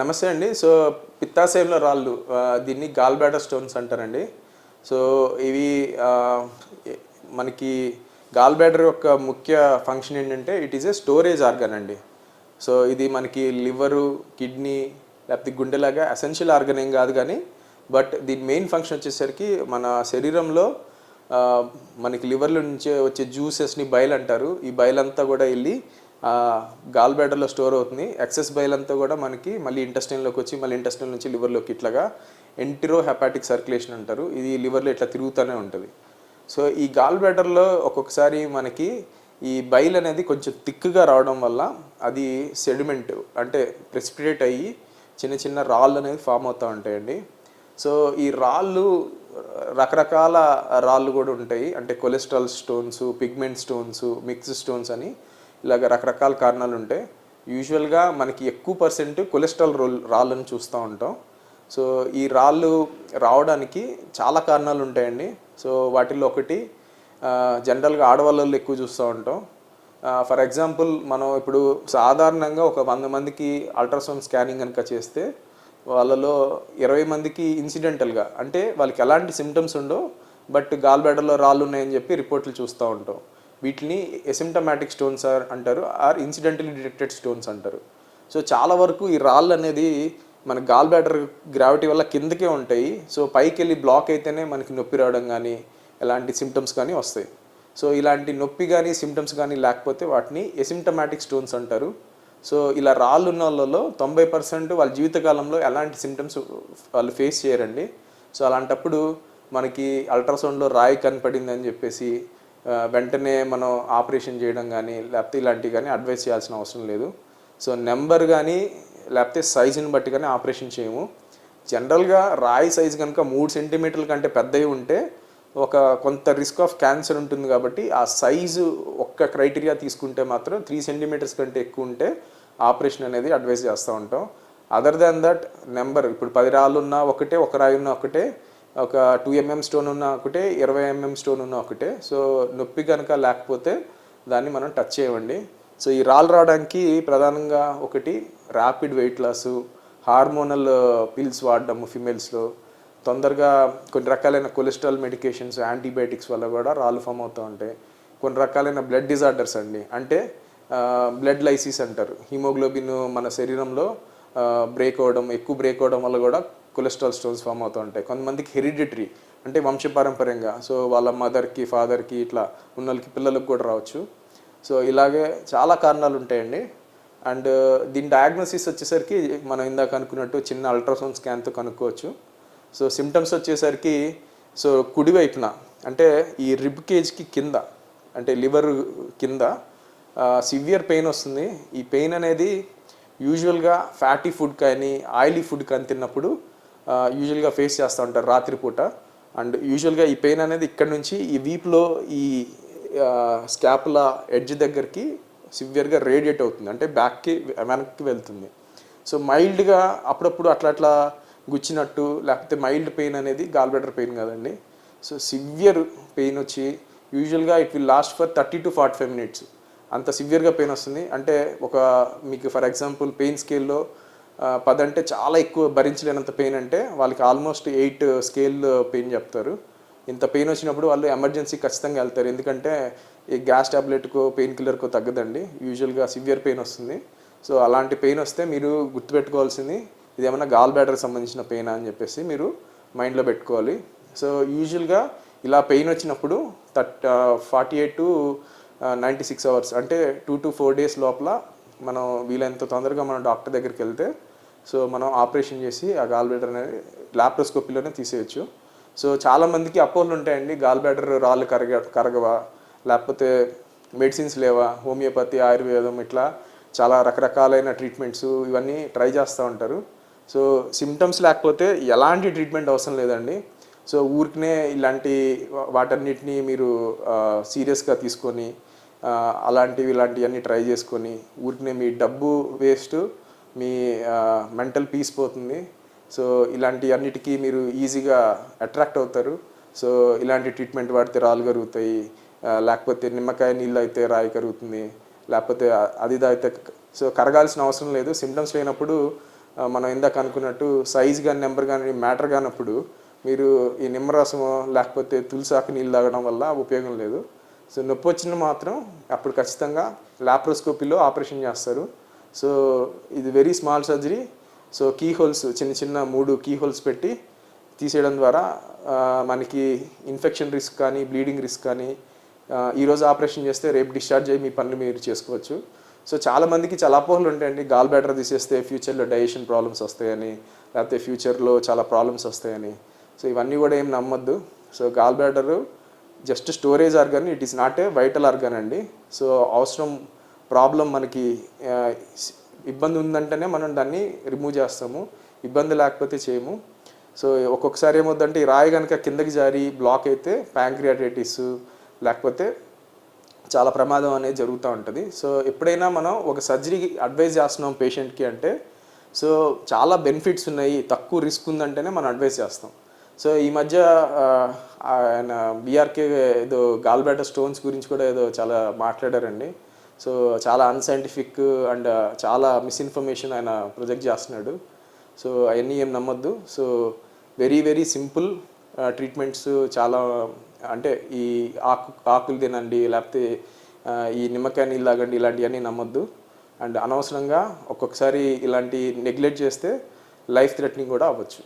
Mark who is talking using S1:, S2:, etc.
S1: నమస్తే అండి. సో పిత్తాశయంలో రాళ్ళు దీన్ని గాల్బ్యాడర్ స్టోన్స్ అంటారండి. సో ఇవి మనకి గాల్బ్యాడర్ యొక్క ముఖ్య ఫంక్షన్ ఏంటంటే it is a storage organ అండి. సో ఇది మనకి లివరు కిడ్నీ లేకపోతే గుండెలాగా అసెన్షియల్ ఆర్గన్ ఏం కాదు కానీ బట్ దీని మెయిన్ ఫంక్షన్ వచ్చేసరికి మన శరీరంలో మనకి లివర్లో నుంచి వచ్చే జ్యూసెస్ని బయలు అంటారు ఈ బయలంతా అంతా కూడా వెళ్ళి గాల్ బ్లాడర్లో స్టోర్ అవుతుంది. ఎక్సెస్ బైల్ అంతా కూడా మనకి మళ్ళీ ఇంటెస్టైన్లోకి వచ్చి మళ్ళీ ఇంటెస్టైన్ నుంచి లివర్లోకి ఇట్లాగా ఎంటిరో హెపాటిక్ సర్క్యులేషన్ అంటారు. ఇది లివర్లో ఇట్లా తిరుగుతూనే ఉంటుంది. సో ఈ గాల్ బ్యాడర్లో ఒక్కొక్కసారి మనకి ఈ బైల్ అనేది కొంచెం థిక్గా రావడం వల్ల అది సెడిమెంట్ అంటే ప్రెసిపిటేట్ అయ్యి చిన్న చిన్న రాళ్ళు అనేది ఫామ్ అవుతూ ఉంటాయండి. సో ఈ రాళ్ళు రకరకాల రాళ్ళు కూడా ఉంటాయి. అంటే cholesterol stones pigment stones mix stones అని ఇలాగ రకరకాల కారణాలు ఉంటాయి యూజువల్గా మనకి ఎక్కువ పర్సెంట్ కొలెస్ట్రాల్ రోల్ రాళ్ళని చూస్తూ ఉంటాం. సో ఈ రాళ్ళు రావడానికి చాలా కారణాలు ఉంటాయండి సో వాటిల్లో ఒకటి జనరల్గా ఆడవాళ్ళలో ఎక్కువ చూస్తూ ఉంటాం. ఫర్ ఎగ్జాంపుల్ మనం ఇప్పుడు సాధారణంగా ఒక వంద మందికి అల్ట్రాసౌండ్ స్కానింగ్ కనుక చేస్తే వాళ్ళలో ఇరవై మందికి ఇన్సిడెంటల్గా అంటే వాళ్ళకి ఎలాంటి సిమ్టమ్స్ ఉండవు బట్ గాల్ రాళ్ళు ఉన్నాయని చెప్పి రిపోర్ట్లు చూస్తూ ఉంటాం. వీటిని ఎసిమ్టమాటిక్ స్టోన్స్ అంటారు ఆర్ ఇన్సిడెంటలీ డిటెక్టెడ్ స్టోన్స్ అంటారు. సో చాలా వరకు ఈ రాళ్ళు అనేది మన గాల్ బ్లాడర్ గ్రావిటీ వల్ల కిందకే ఉంటాయి. సో పైకి వెళ్ళి బ్లాక్ అయితేనే మనకి నొప్పి రావడం కానీ ఎలాంటి సిమ్టమ్స్ కానీ వస్తాయి. సో ఇలాంటి నొప్పి కానీ సిమ్టమ్స్ కానీ లేకపోతే వాటిని ఎసిమ్టమాటిక్ స్టోన్స్ అంటారు. సో ఇలా రాళ్ళు ఉన్న వాళ్ళలో తొంభై పర్సెంట్ వాళ్ళ జీవితకాలంలో ఎలాంటి సిమ్టమ్స్ వాళ్ళు ఫేస్ చేయరండి. సో అలాంటప్పుడు మనకి అల్ట్రాసౌండ్లో రాయి కనపడింది అని చెప్పేసి వెంటనే మనం ఆపరేషన్ చేయడం కానీ లేకపోతే ఇలాంటివి కానీ అడ్వైస్ చేయాల్సిన అవసరం లేదు. సో నెంబర్ కానీ లేకపోతే సైజుని బట్టి కానీ ఆపరేషన్ చేయము. జనరల్గా రాయి సైజు కనుక మూడు సెంటీమీటర్ల కంటే పెద్దవి ఉంటే ఒక కొంత రిస్క్ ఆఫ్ క్యాన్సర్ ఉంటుంది కాబట్టి ఆ సైజు ఒక్క క్రైటీరియా తీసుకుంటే మాత్రం త్రీ సెంటీమీటర్స్ కంటే ఎక్కువ ఉంటే ఆపరేషన్ అనేది అడ్వైస్ చేస్తూ ఉంటాం. అదర్ దాన్ దట్ నెంబర్ ఇప్పుడు పది రాళ్ళు ఉన్నా ఒకటే ఒక రాయి ఉన్నా ఒకటే ఒక టూ ఎంఎం స్టోన్ ఉన్న ఒకటే ఇరవై ఎంఎం స్టోన్ ఉన్న ఒకటే. సో నొప్పి కనుక లేకపోతే దాన్ని మనం టచ్ చేయండి సో ఈ రాళ్ళు రావడానికి ప్రధానంగా ఒకటి rapid weight loss hormonal pills వాడడము ఫిమేల్స్లో తొందరగా కొన్ని రకాలైన కొలెస్ట్రాల్ మెడికేషన్స్ యాంటీబయాటిక్స్ వల్ల కూడా రాళ్ళు ఫామ్ అవుతూ ఉంటాయి. కొన్ని రకాలైన బ్లడ్ డిజార్డర్స్ అండి. అంటే బ్లడ్ లైసిస్ అంటారు. హిమోగ్లోబిన్ మన శరీరంలో బ్రేక్ అవ్వడం ఎక్కువ బ్రేక్ అవ్వడం వల్ల కూడా కొలెస్ట్రాల్ స్టోన్స్ ఫామ్ అవుతూ ఉంటాయి. కొంతమందికి హెరిడిటరీ అంటే వంశపారంపర్యంగా. సో వాళ్ళ మదర్కి ఫాదర్కి ఇట్లా ఉన్న వాళ్ళకి పిల్లలకు కూడా రావచ్చు. సో ఇలాగే చాలా కారణాలు ఉంటాయండి. అండ్ దీని డయాగ్నోసిస్ వచ్చేసరికి మనం ఇందాక అనుకున్నట్టు చిన్న అల్ట్రాసౌండ్ స్కాన్తో కనుక్కోవచ్చు. సో సిమ్టమ్స్ వచ్చేసరికి సో కుడివైపున అంటే ఈ రిబ్ కేజ్కి కింద అంటే లివర్ కింద సివియర్ పెయిన్ వస్తుంది. ఈ పెయిన్ అనేది యూజువల్గా ఫ్యాటీ ఫుడ్ కానీ ఆయిలీ ఫుడ్ కానీ తిన్నప్పుడు యూజువల్గా ఫేస్ చేస్తూ ఉంటారు రాత్రిపూట. అండ్ యూజువల్గా ఈ పెయిన్ అనేది ఇక్కడ నుంచి ఈ వీప్లో ఈ స్కాప్ల ఎడ్జ్ దగ్గరికి సివియర్గా రేడియేట్ అవుతుంది. అంటే బ్యాక్కి వెనక్కి వెళ్తుంది. సో మైల్డ్గా అప్పుడప్పుడు అట్లా అట్లా గుచ్చినట్టు లేకపోతే మైల్డ్ పెయిన్ అనేది గాల్బెటర్ పెయిన్ కాదండి. సో సివియర్ పెయిన్ వచ్చి యూజువల్గా it will last for thirty to forty five minutes అంత సివియర్గా పెయిన్ వస్తుంది. అంటే ఒక మీకు ఫర్ ఎగ్జాంపుల్ పెయిన్ స్కేల్లో పది అంటే చాలా ఎక్కువ భరించలేనంత పెయిన్ అంటే వాళ్ళకి ఆల్మోస్ట్ ఎయిట్ స్కేల్ పెయిన్ చెప్తారు. ఇంత పెయిన్ వచ్చినప్పుడు వాళ్ళు ఎమర్జెన్సీ ఖచ్చితంగా వెళ్తారు. ఎందుకంటే ఈ గ్యాస్ ట్యాబ్లెట్కో పెయిన్ కిల్లర్కో తగ్గదండి. యూజువల్గా సివియర్ పెయిన్ వస్తుంది. సో అలాంటి పెయిన్ వస్తే మీరు గుర్తుపెట్టుకోవాల్సింది ఇది ఏమైనా గాల్ బ్యాటర్కి సంబంధించిన పెయిన్ అని చెప్పేసి మీరు మైండ్లో పెట్టుకోవాలి. సో యూజువల్గా ఇలా పెయిన్ వచ్చినప్పుడు third forty eight to ninety six hours అంటే టూ టు ఫోర్ డేస్ లోపల మనం వీలైనంత తొందరగా మనం డాక్టర్ దగ్గరికి వెళ్తే సో మనం ఆపరేషన్ చేసి ఆ గాల్ బ్లాడర్ అనేది ల్యాప్రోస్కోపీలోనే తీసేయచ్చు. సో చాలామందికి అపోహలు ఉంటాయండి గాల్ బ్లాడర్ రాళ్ళు కరగ కరగవా? లేకపోతే మెడిసిన్స్ లేవా? హోమియోపతి ఆయుర్వేదం ఇట్లా చాలా రకరకాలైన ట్రీట్మెంట్స్ ఇవన్నీ ట్రై చేస్తూ ఉంటారు. సో సిమ్టమ్స్ లేకపోతే ఎలాంటి ట్రీట్మెంట్ అవసరం లేదండి. సో ఊరికనే ఇలాంటి వాటన్నిటిని మీరు సీరియస్గా తీసుకొని అలాంటివి ఇలాంటివన్నీ ట్రై చేసుకొని ఊరికనే మీ డబ్బు వేస్ట్ మీ మెంటల్ పీస్ పోతుంది. సో ఇలాంటి అన్నిటికీ మీరు ఈజీగా అట్రాక్ట్ అవుతారు. సో ఇలాంటి ట్రీట్మెంట్ వాడితే రాళ్ళు కరుగుతాయి. లేకపోతే నిమ్మకాయ నీళ్ళు అయితే రాయి కరుగుతుంది. లేకపోతే అది అయితే సో కరగాల్సిన అవసరం లేదు. సిమ్టమ్స్ లేనప్పుడు మనం ఇందాక అనుకున్నట్టు సైజ్ కానీ నెంబర్ కానీ మ్యాటర్ కానప్పుడు మీరు ఈ నిమ్మరసము లేకపోతే తులసాకు నీళ్ళు తాగడం వల్ల ఉపయోగం లేదు. సో నొప్పి వచ్చిన మాత్రం అప్పుడు ఖచ్చితంగా లాప్రోస్కోపీలో ఆపరేషన్ చేస్తారు. సో ఇది very small surgery so key holes చిన్న చిన్న మూడు కీ హోల్స్ పెట్టి తీసేయడం ద్వారా మనకి ఇన్ఫెక్షన్ రిస్క్ కానీ బ్లీడింగ్ రిస్క్ కానీ ఈరోజు ఆపరేషన్ చేస్తే రేపు డిశ్చార్జ్ అయ్యి మీ పనులు మీరు చేసుకోవచ్చు. సో చాలామందికి చాలా అపోహలు ఉంటాయండి. గాల్ బ్యాటర్ తీసేస్తే ఫ్యూచర్లో డైజెషన్ ప్రాబ్లమ్స్ వస్తాయని లేకపోతే ఫ్యూచర్లో చాలా ప్రాబ్లమ్స్ వస్తాయని. సో ఇవన్నీ కూడా ఏం నమ్మొద్దు. So gall bladder just storage organ it is not a vital organ అండి. సో అవసరం ప్రాబ్లం మనకి ఇబ్బంది ఉందంటేనే మనం దాన్ని రిమూవ్ చేస్తాము. ఇబ్బంది లేకపోతే చేయము. సో ఒక్కొక్కసారి ఏమవుతుందంటే ఈ రాయి కనుక కిందకి జారి బ్లాక్ అయితే ప్యాంక్రియాటైటిస్ లేకపోతే చాలా ప్రమాదం అనేది జరుగుతూ ఉంటుంది. సో ఎప్పుడైనా మనం ఒక సర్జరీకి అడ్వైజ్ చేస్తున్నాం పేషెంట్కి అంటే సో చాలా బెనిఫిట్స్ ఉన్నాయి తక్కువ రిస్క్ ఉందంటేనే మనం అడ్వైజ్ చేస్తాం. సో ఈ మధ్య ఆయన బీఆర్కే ఏదో గాల్బేట స్టోన్స్ గురించి కూడా ఏదో చాలా మాట్లాడారండి. సో చాలా అన్సైంటిఫిక్ అండ్ చాలా మిస్ఇన్ఫర్మేషన్ ఆయన ప్రొజెక్ట్ చేస్తున్నాడు. సో అవన్నీ ఏం నమ్మొద్దు. So very very simple treatments చాలా అంటే ఈ ఆకు ఆకులు తినండి లేకపోతే ఈ నిమ్మకాయ నీళ్ళు తాగండి ఇలాంటివన్నీ నమ్మొద్దు. అండ్ అనవసరంగా ఒక్కొక్కసారి ఇలాంటి నెగ్లెక్ట్ చేస్తే లైఫ్ థ్రెటనింగ్ కూడా అవ్వచ్చు.